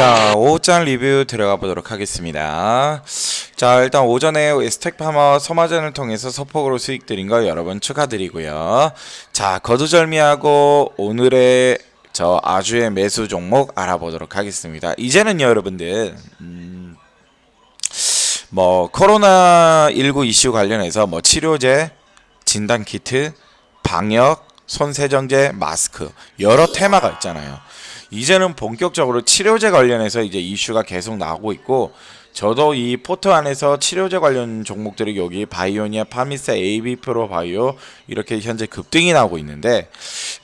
자, 5장 리뷰 들어가 보도록 하겠습니다. 자, 일단 오전에 스택 파머 소마전을 통해서 소폭으로 수익 드린 거 여러분 축하드리고요. 자, 거두절미하고 오늘의 저 아주의 매수 종목 알아보도록 하겠습니다. 이제는 여러분들, 음, 뭐, 코로나19 이슈 관련해서 뭐 치료제, 진단키트, 방역, 손세정제, 마스크, 여러 테마가 있잖아요. 이제는 본격적으로 치료제 관련해서 이제 이슈가 계속 나오고 있고 저도 이 포트 안에서 치료제 관련 종목들이 여기 바이오니아, 파미사, AB 프로 바이오 이렇게 현재 급등이 나오고 있는데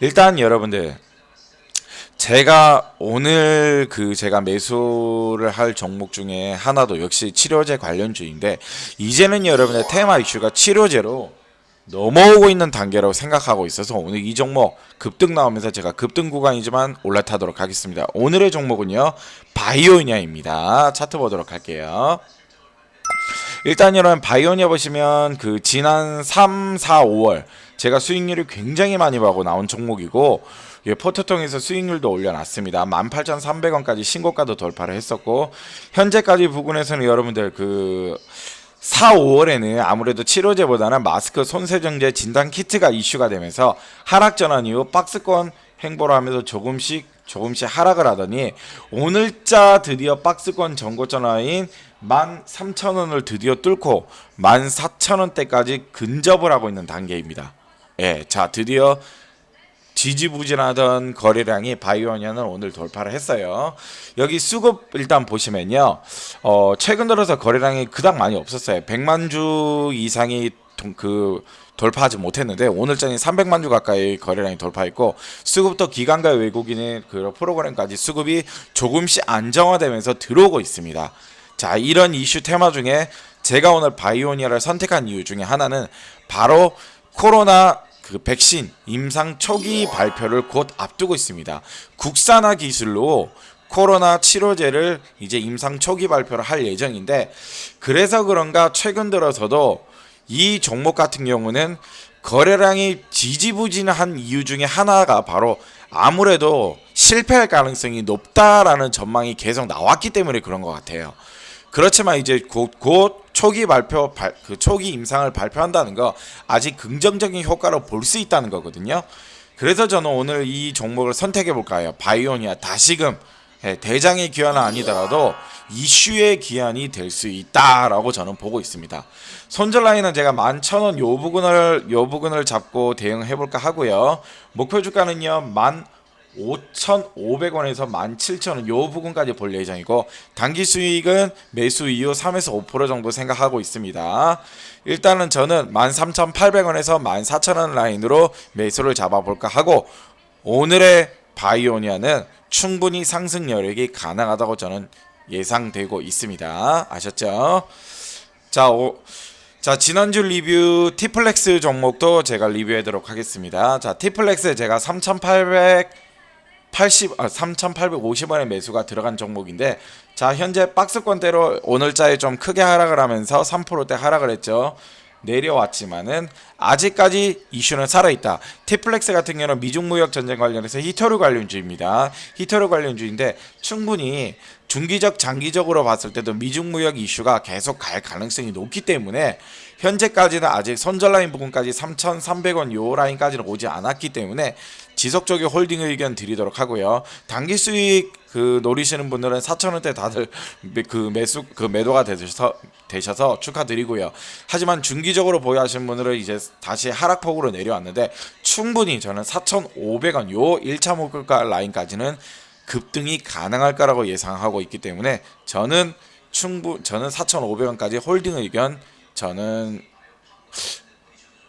일단 여러분들 제가 오늘 그 제가 매수를 할 종목 중에 하나도 역시 치료제 관련주인데 이제는 여러분의 테마 이슈가 치료제로 넘어오고 있는 단계라고 생각하고 있어서 오늘 이 종목 급등 나오면서 제가 급등 구간이지만 올라타도록 하겠습니다. 오늘의 종목은요 바이오니아입니다. 차트 보도록 할게요. 일단 여러분 바이오니아 보시면 그 지난 3, 4, 5월 제가 수익률이 굉장히 많이 보고 나온 종목이고 예, 포트 통해서 수익률도 올려놨습니다. 18,300원까지 신고가도 돌파를 했었고 현재까지 부근에서는 여러분들 그 4, 5월에는 아무래도 치료제보다는 마스크, 손세정제, 진단 키트가 이슈가 되면서 하락 전환 이후 박스권 행보를 하면서 조금씩 조금씩 하락을 하더니 오늘자 드디어 박스권 전고 전화인 13,000원을 드디어 뚫고 14,000원대까지 근접을 하고 있는 단계입니다. 예, 자 드디어 지지부진하던 거래량이 바이오니아는 오늘 돌파를 했어요. 여기 수급 일단 보시면요. 어, 최근 들어서 거래량이 그닥 많이 없었어요. 100만 주 이상이 동, 그 돌파하지 못했는데 오늘장이 300만 주 가까이 거래량이 돌파했고 수급도 기관과 외국인의 그 프로그램까지 수급이 조금씩 안정화되면서 들어오고 있습니다. 자, 이런 이슈 테마 중에 제가 오늘 바이오니아를 선택한 이유 중에 하나는 바로 코로나 그 백신 임상 초기 발표를 곧 앞두고 있습니다. 국산화 기술로 코로나 치료제를 이제 임상 초기 발표를 할 예정인데 그래서 그런가 최근 들어서도 이 종목 같은 경우는 거래량이 지지부진한 이유 중에 하나가 바로 아무래도 실패할 가능성이 높다라는 전망이 계속 나왔기 때문에 그런 것 같아요. 그렇지만 이제 곧, 곧 초기 발표 발, 그 초기 임상을 발표한다는 거 아직 긍정적인 효과로 볼 수 있다는 거거든요. 그래서 저는 오늘 이 종목을 선택해 볼까요? 바이오니아 다시금 예, 대장의 기한은 아니더라도 이슈의 기한이 될 수 있다라고 저는 보고 있습니다. 손절 라인은 제가 11,000원 요 부분을 요 부분을 잡고 대응해 볼까 하고요. 목표 주가는요. 15,500원에서 17,000원 요 부분까지 볼 예정이고 단기 수익은 매수 이후 3에서 5% 정도 생각하고 있습니다. 일단은 저는 13,800원에서 14,000원 라인으로 매수를 잡아볼까 하고 오늘의 바이오니아는 충분히 상승 여력이 가능하다고 저는 예상되고 있습니다. 아셨죠? 자, 오, 자 지난주 리뷰 티플렉스 종목도 제가 리뷰하도록 하겠습니다. 자 티플렉스 제가 3,800 80, 아, 3,850원의 매수가 들어간 종목인데 자 현재 박스권대로 오늘자에 좀 크게 하락을 하면서 3%대 하락을 했죠. 내려왔지만은 아직까지 이슈는 살아있다. 티플렉스 같은 경우는 미중 무역 전쟁 관련해서 히터류 관련주입니다. 히터류 관련주인데 충분히 중기적 장기적으로 봤을 때도 미중 무역 이슈가 계속 갈 가능성이 높기 때문에 현재까지는 아직 선절 라인 부분까지 3,300원 요 라인까지는 오지 않았기 때문에 지속적인 홀딩 의견 드리도록 하고요. 단기 수익 그 노리시는 분들은 4,000원대 다들 그 매수 그 매도가 되셔서 되셔서 축하드리고요. 하지만 중기적으로 보유하시는 분들은 이제 다시 하락폭으로 내려왔는데 충분히 저는 4,500원 요 1차 목표가 라인까지는 급등이 가능할 거라고 예상하고 있기 때문에 저는 충분 저는 4,500원까지 홀딩 의견 저는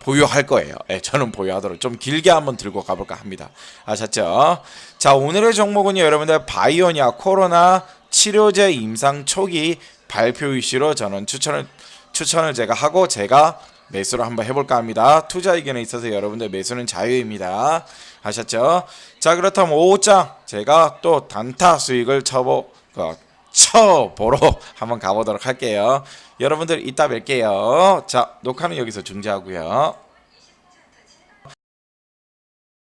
보유할 거예요. 예, 저는 보유하도록 좀 길게 한번 들고 가볼까 합니다. 아셨죠? 자, 오늘의 종목은요, 여러분들 바이오니아 코로나 치료제 임상 초기 발표 이슈로 저는 추천을 추천을 제가 하고 제가 매수를 한번 해볼까 합니다. 투자 의견에 있어서 여러분들 매수는 자유입니다. 아셨죠? 자, 그렇다면 5장 제가 또 단타 수익을 쳐보 어, 쳐보러 한번 가보도록 할게요. 여러분들 이따 뵐게요. 자, 녹화는 여기서 중지하고요.